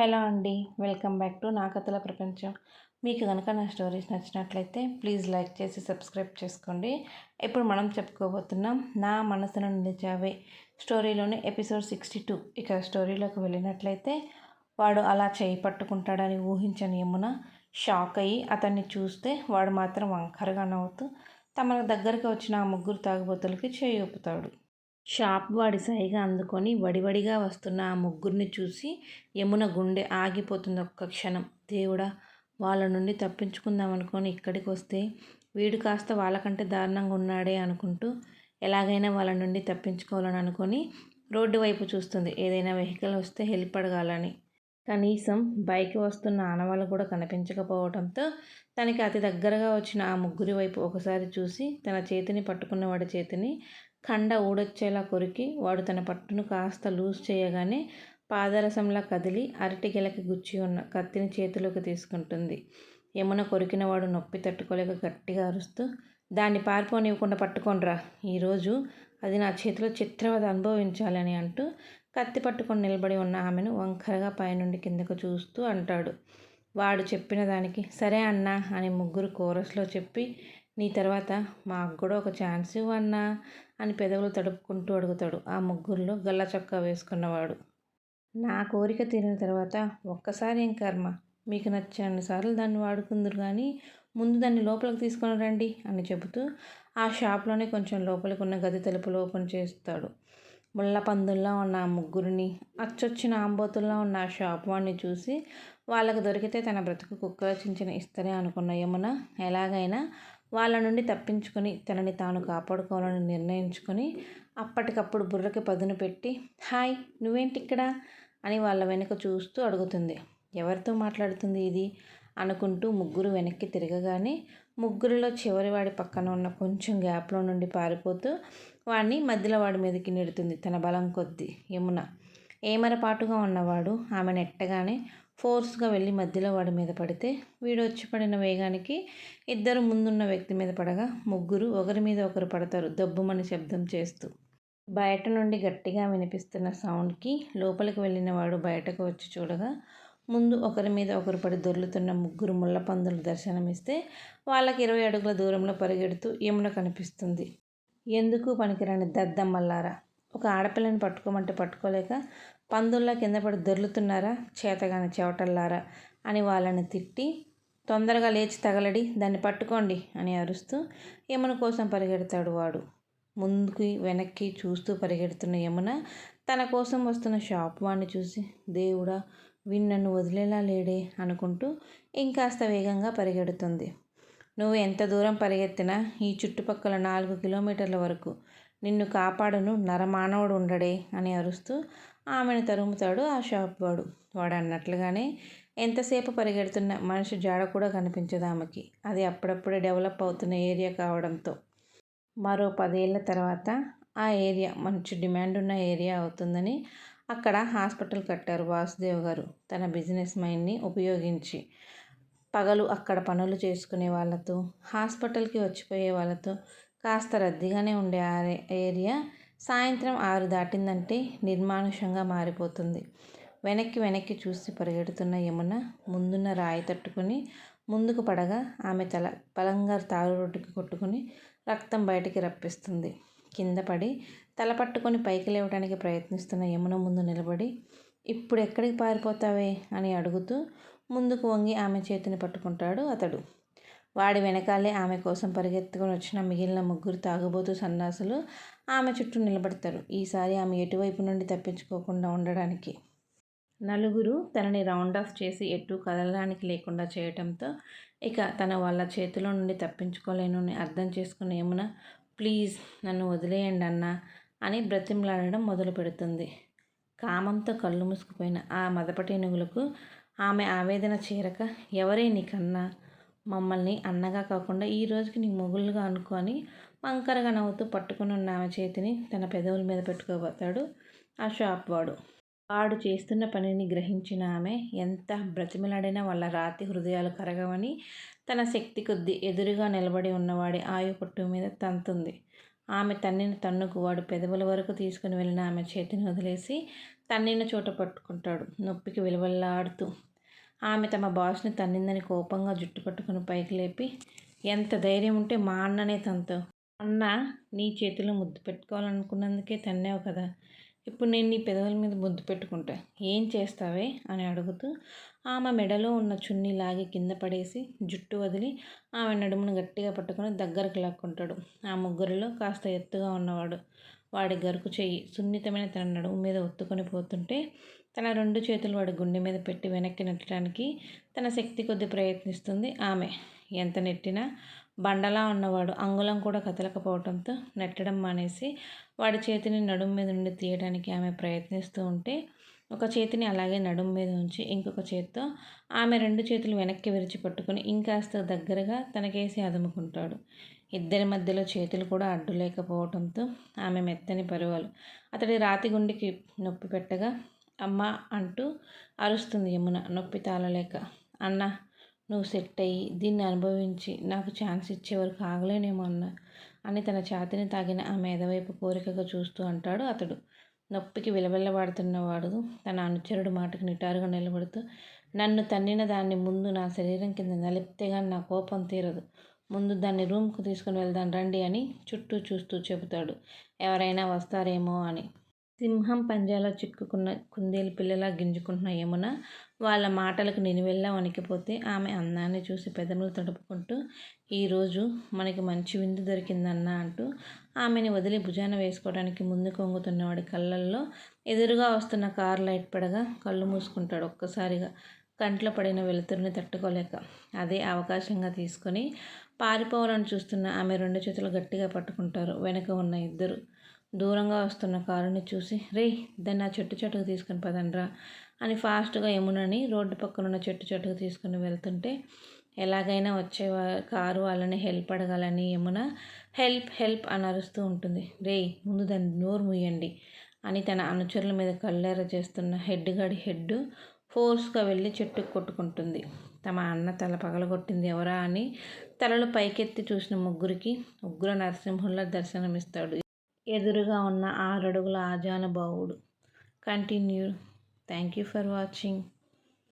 Hello అండి welcome back to నా కథల ప్రపంచం. మీకు కనుక నా స్టోరీస్ నచ్చినట్లయితే ప్లీజ్ లైక్ చేసి సబ్స్క్రైబ్ చేసుకోండి. ఇప్పుడు మనం చెప్పుకోబోతున్నాం నా మనసును నిలిచావే స్టోరీలోని ఎపిసోడ్ సిక్స్టీ టూ. ఇక స్టోరీలోకి వెళ్ళినట్లయితే వాడు అలా చేయి పట్టుకుంటాడని ఊహించని యమున షాక్ అయ్యి అతన్ని చూస్తే వాడు మాత్రం వంకరగా నవ్వుతూ తమ దగ్గరికి వచ్చిన ఆ ముగ్గురు తాగుబోతులకి చేయి ఊపుతాడు. షాప్ వాడి సైగ అందుకొని వడివడిగా వస్తున్న ఆ ముగ్గురిని చూసి యమున గుండె ఆగిపోతుంది ఒక్క క్షణం. దేవుడా వాళ్ళ నుండి తప్పించుకుందాం అనుకొని ఇక్కడికి వస్తే వీడు కాస్త వాళ్ళకంటే దారుణంగా ఉన్నాడే అనుకుంటూ ఎలాగైనా వాళ్ళ నుండి తప్పించుకోవాలని అనుకొని రోడ్డు వైపు చూస్తుంది. ఏదైనా వెహికల్ వస్తే హెల్ప్ అడగాలని. కనీసం బైక్ వస్తున్న ఆనవాళ్ళు కూడా కనిపించకపోవడంతో తనకి అతి దగ్గరగా వచ్చిన ఆ ముగ్గురి వైపు ఒకసారి చూసి తన చేతిని పట్టుకున్న వాడి చేతిని కండ ఊడొచ్చేలా కొరికి వాడు తన పట్టును కాస్త లూజ్ చేయగానే పాదరసంలా కదిలి అరటిగెలకి గుచ్చి ఉన్న కత్తిని చేతిలోకి తీసుకుంటుంది. యమున కొరికినవాడు నొప్పి తట్టుకోలేక గట్టిగా అరుస్తూ దాన్ని పారిపోనివ్వకుండా పట్టుకొనరా ఈరోజు అది నా చేతిలో చిత్రవద అనుభవించాలని అంటూ కత్తి పట్టుకొని నిలబడి ఉన్న ఆమెను వంకరగా పైనుండి కిందకు చూస్తూ అంటాడు. వాడు చెప్పిన దానికి సరే అన్నా అని ముగ్గురు కోరస్లో చెప్పి నీ తర్వాత మాకు కూడా ఒక ఛాన్స్ ఇవ్వన్నా. అని పెదవులు తడుపుకుంటూ అడుగుతాడు. ఆ ముగ్గురులో గల్ల చొక్కా వేసుకున్నవాడు. నా కోరిక తీరిన తర్వాత ఒక్కసారి ఏం కర్మ? మీకు నచ్చినన్నిసార్లు దాన్ని వాడుకుందరు కానీ ముందు దాన్ని లోపలికి తీసుకొని రండి అని చెబుతూ ఆ షాప్లోనే కొంచెం లోపలికి ఉన్న గది తలుపులు ఓపెన్ చేస్తాడు. ముళ్ళ పందుల్లా ఉన్న ఆ ముగ్గురిని అచ్చొచ్చిన ఆంబోతుల్లా ఉన్న ఆ షాప్ వాడిని చూసి వాళ్ళకు దొరికితే తన బ్రతుకు కుక్కల చించిన ఇస్తారే అనుకున్న యమున ఎలాగైనా వాళ్ళ నుండి తప్పించుకొని తనని తాను కాపాడుకోవాలని నిర్ణయించుకొని అప్పటికప్పుడు బుర్రకి పదును పెట్టి హాయ్ నువ్వేంటి ఇక్కడ అని వాళ్ళ వెనుక చూస్తూ అడుగుతుంది. ఎవరితో మాట్లాడుతుంది ఇది? అనుకుంటూ ముగ్గురు వెనక్కి తిరగగానే ముగ్గురిలో చివరివాడి పక్కన ఉన్న కొంచెం గ్యాప్లో నుండి పారిపోతూ వాడిని మధ్యలో వాడి మీదకి నెడుతుంది తన బలం కొద్దీ. యమున ఏమరపాటుగా ఉన్నవాడు? ఆమె నెట్టగానే ఫోర్స్గా వెళ్ళి మధ్యలో వాడి మీద పడితే వీడు వచ్చి పడిన వేగానికి ఇద్దరు ముందున్న వ్యక్తి మీద పడగా ముగ్గురు ఒకరి మీద ఒకరు పడతారు దబ్బుమని శబ్దం చేస్తూ. బయట నుండి గట్టిగా వినిపిస్తున్న సౌండ్కి లోపలికి వెళ్ళిన వాడు బయటకు వచ్చి చూడగా ముందు ఒకరి మీద ఒకరు పడి దొర్లుతున్న ముగ్గురు ముళ్ళపందులు దర్శనమిస్తే వాళ్ళకి ఇరవై అడుగుల దూరంలో పరిగెడుతూ యమున కనిపిస్తుంది. ఎందుకు పనికిరాని దద్దమ్మల్లారా? ఒక ఆడపిల్లని పట్టుకోమంటే పట్టుకోలేక పందుల్లా కింద పడి దొర్లుతున్నారా? చేతగాని చెవటల్లారా అని వాళ్ళని తిట్టి తొందరగా లేచి తగలడి దాన్ని పట్టుకోండి అని అరుస్తూ యమున కోసం పరిగెడతాడు వాడు. ముందుకి వెనక్కి చూస్తూ పరిగెడుతున్న యమున తన కోసం వస్తున్న షాప్ వాడిని చూసి దేవుడా విన్ నన్ను వదిలేలా లేడే అనుకుంటూ ఇంకాస్త వేగంగా పరిగెడుతుంది. నువ్వు ఎంత దూరం పరిగెత్తినా ఈ చుట్టుపక్కల నాలుగు కిలోమీటర్ల వరకు నిన్ను కాపాడును నరమానవుడు ఉండడే అని అరుస్తూ ఆమెను తరుముతాడు ఆ షాప్ వాడు. వాడు అన్నట్లుగానే ఎంతసేపు పరిగెడుతున్న మనిషి జాడ కూడా కనిపించదు ఆమెకి. అది అప్పుడప్పుడే డెవలప్ అవుతున్న ఏరియా కావడంతో. మరో పదేళ్ళ తర్వాత ఆ ఏరియా మంచి డిమాండ్ ఉన్న ఏరియా అవుతుందని అక్కడ హాస్పిటల్ కట్టారు వాసుదేవ్ గారు. తన బిజినెస్ మైండ్ని ఉపయోగించి పగలు అక్కడ పనులు చేసుకునే వాళ్ళతో హాస్పిటల్కి వచ్చిపోయే వాళ్ళతో కాస్త రద్దీగానే ఉండే ఆ ఏరియా సాయంత్రం ఆరు దాటిందంటే నిర్మానుషంగా మారిపోతుంది. వెనక్కి వెనక్కి చూసి పరిగెడుతున్న యమున ముందున్న రాయి తట్టుకుని ముందుకు పడగా ఆమె తల బలంగా తారు రొట్టుకి కొట్టుకుని రక్తం బయటికి రప్పిస్తుంది. కింద పడి తల పట్టుకొని పైకి లేవడానికి ప్రయత్నిస్తున్న యమున ముందు నిలబడి ఇప్పుడు ఎక్కడికి పారిపోతావే? అని అడుగుతూ ముందుకు వంగి ఆమె చేతిని పట్టుకుంటాడు అతడు. వాడి వెనకాలే ఆమె కోసం పరిగెత్తుకుని వచ్చిన మిగిలిన ముగ్గురు తాగుబోతు సన్నాసులు ఆమె చుట్టూ నిలబడతారు. ఈసారి ఆమె ఎటువైపు నుండి తప్పించుకోకుండా ఉండడానికి. నలుగురు తనని రౌండ్ ఆఫ్ చేసి ఎటు కదలడానికి లేకుండా చేయటంతో ఇక తన వాళ్ళ చేతిలో నుండి తప్పించుకోలేను అర్థం చేసుకుని యమున ప్లీజ్ నన్ను వదిలేయండి అన్నా అని బ్రతిమలాడడం మొదలు పెడుతుంది. కామంతో కళ్ళు మూసుకుపోయిన ఆ మదపటేనుగులకు ఆమె ఆవేదన చేరక ఎవరే నీకన్నా? మమ్మల్ని అన్నగా కాకుండా ఈ రోజుకి నీ మొగుళ్ళుగా అనుకొని వంకరగా నవ్వుతూ పట్టుకుని ఉన్న ఆమె చేతిని తన పెదవుల మీద పెట్టుకోబోతాడు ఆ షాప్ వాడు. వాడు చేస్తున్న పనిని గ్రహించిన ఆమె ఎంత బ్రతిమలాడినా వాళ్ళ రాతి హృదయాలు కరగవని తన శక్తి కొద్దీ ఎదురుగా నిలబడి ఉన్నవాడి ఆయు పట్టు మీద తంతుంది. ఆమె తన్నిన తన్నుకు వాడు పెదవుల వరకు తీసుకుని వెళ్ళిన ఆమె చేతిని వదిలేసి తన్నిన చోట పట్టుకుంటాడు. నొప్పికి విలువల్లాడుతూ ఆమె తమ బాస్ని తన్నిందని కోపంగా జుట్టు పట్టుకుని పైకి లేపి ఎంత ధైర్యం ఉంటే మా అన్ననే తనతో అన్న నీ చేతిలో ముద్దు పెట్టుకోవాలనుకున్నందుకే తన్నావు కదా. ఇప్పుడు నేను నీ పెదవుల మీద ముద్దు పెట్టుకుంటా. ఏం చేస్తావే? అని అడుగుతూ ఆమె మెడలో ఉన్న చున్నీ లాగి కింద పడేసి జుట్టు వదిలి ఆమె నడుమును గట్టిగా పట్టుకొని దగ్గరకు లాక్కుంటాడు. ఆ ముగ్గురిలో కాస్త ఎత్తుగా ఉన్నవాడు. వాడి గరుకు చెయ్యి సున్నితమైన తన నడుము మీద ఒత్తుకొని పోతుంటే తన రెండు చేతులు వాడి గుండె మీద పెట్టి వెనక్కి నెట్టడానికి తన శక్తి కొద్ది ప్రయత్నిస్తుంది ఆమె. ఎంత నెట్టినా బండలా ఉన్నవాడు అంగుళం కూడా కదలకపోవడంతో నెట్టడం మానేసి వాడి చేతిని నడుము మీద నుండి తీయడానికి ఆమె ప్రయత్నిస్తూ ఉంటే ఒక చేతిని అలాగే నడుము మీద ఉంచి ఇంకొక చేత్తో ఆమె రెండు చేతులు వెనక్కి విరిచి పట్టుకుని ఇంకాస్త దగ్గరగా తనకేసి అదుముకుంటాడు. ఇద్దరి మధ్యలో చేతులు కూడా అడ్డు లేకపోవడంతో ఆమె మెత్తని పరువాలు. అతడి రాతి గుండెకి నొప్పి పెట్టగా అమ్మ అంటూ అరుస్తుంది యమున నొప్పి తాళలేక. అన్న నువ్వు సెట్ అయ్యి దీన్ని అనుభవించి నాకు ఛాన్స్ ఇచ్చేవరకు ఆగలేనేమో అన్న. అని తన ఛాతిని తాగిన ఆ మేధవైపు కోరికగా చూస్తూ అంటాడు అతడు. నొప్పికి విలవిల్లవాడుతున్నవాడు తన అనుచరుడు మాటకు నిటారుగా నిలబడుతూ నన్ను తన్నిన దాన్ని ముందు నా శరీరం కింద నలిపితే కానీ నా కోపం తీరదు. ముందు దాన్ని రూమ్కు తీసుకుని వెళ్దాం రండి అని చుట్టూ చూస్తూ చెబుతాడు. ఎవరైనా వస్తారేమో అని. సింహం పంజాలో చిక్కుకున్న కుందేలు పిల్లలా గింజుకుంటున్న యమున వాళ్ళ మాటలకు నినివెల్లా వణికిపోతే ఆమె అందాన్ని చూసి పెదములు తడుపుకుంటూ ఈరోజు మనకి మంచి విందు దొరికిందన్నా అంటూ ఆమెని వదిలి భుజాన వేసుకోవడానికి ముందు కొంగుతున్నవాడి కళ్ళల్లో ఎదురుగా వస్తున్న కార్ లైట్ పడగా కళ్ళు మూసుకుంటాడు ఒక్కసారిగా. కంట్లో పడిన వెలుతురుని తట్టుకోలేక అదే అవకాశంగా తీసుకొని పారిపోవాలని చూస్తున్న ఆమె రెండు చేతులు గట్టిగా పట్టుకుంటారు. వెనక ఉన్న ఇద్దరు దూరంగా వస్తున్న కారుని చూసి రే దాన్ని ఆ చెట్టు చెట్టుకు తీసుకుని పదండ్రా అని ఫాస్ట్గా యమునని రోడ్డు పక్కన ఉన్న చెట్టు చెట్టుకు తీసుకుని వెళ్తుంటే ఎలాగైనా వచ్చే కారు వాళ్ళని హెల్ప్ అడగాలని యమున హెల్ప్ హెల్ప్ అని అరుస్తూ ఉంటుంది. రే ముందు దాన్ని నోరు ముయ్యండి అని తన అనుచరుల మీద కళ్ళెర చేస్తున్న హెడ్ గడి హెడ్ ఫోర్స్గా వెళ్ళి చెట్టుకు కొట్టుకుంటుంది. తమ అన్న తల పగలగొట్టింది ఎవరా అని తలలు పైకెత్తి చూసిన ముగ్గురికి ఉగ్ర నరసింహుల్లా దర్శనమిస్తాడు. ఎదురుగా ఉన్న ఆరడుగుల ఆజానుభావుడు continue thank you for watching